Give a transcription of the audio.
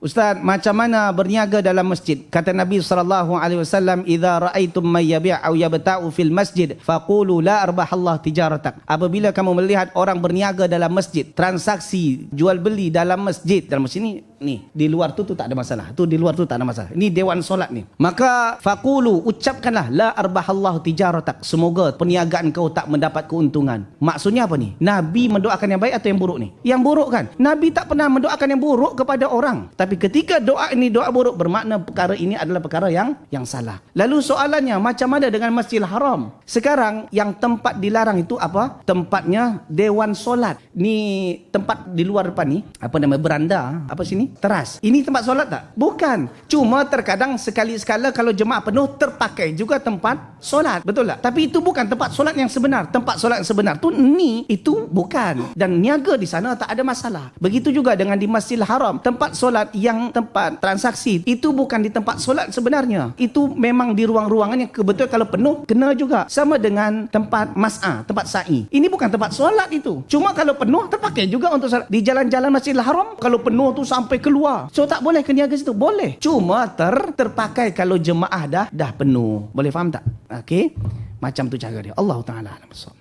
Ustaz, macam mana berniaga dalam masjid? Kata Nabi sallallahu alaihi wasallam, "Idza ra'aitum may yabi' aw yabta'u fil masjid, faqulu la arbahallah tijaratak." Apabila kamu melihat orang berniaga dalam masjid, transaksi jual beli dalam masjid, dalam masjid ni ni di luar tu tu tak ada masalah. Tu di luar tu tak ada masalah. Ini dewan solat ni. Maka faqulu ucapkanlah la arbahallah tijaratak. Semoga perniagaan kau tak mendapat keuntungan. Maksudnya apa ni? Nabi mendoakan yang baik atau yang buruk ni? Yang buruk kan? Nabi tak pernah mendoakan yang buruk kepada orang. Tapi ketika doa ini doa buruk bermakna perkara ini adalah perkara yang yang salah. Lalu soalannya macam mana dengan Masjidil Haram? Sekarang yang tempat dilarang itu apa? Tempatnya dewan solat. Ni tempat di luar depan ni, apa nama beranda? Apa sini? Teras. Ini tempat solat tak? Bukan. Cuma terkadang sekali sekala kalau jemaah penuh terpakai juga tempat solat. Betul tak? Tapi itu bukan tempat solat yang sebenar. Tempat solat yang sebenar tu ni itu bukan. Dan niaga di sana tak ada masalah. Begitu juga dengan di Masjidil Haram. Tempat solat yang tempat transaksi itu bukan di tempat solat sebenarnya. Itu memang di ruang-ruangan yang kebetulan kalau penuh kena juga. Sama dengan tempat mas'ah, tempat sa'i. Ini bukan tempat solat itu. Cuma kalau penuh terpakai juga untuk solat. Di jalan-jalan Masjidil Haram kalau penuh tu sampai keluar. So tak boleh ke niaga situ? Boleh. Cuma ter terpakai kalau jemaah dah dah penuh. Boleh faham tak? Okey. Macam tu cara dia. Allah Taala alam.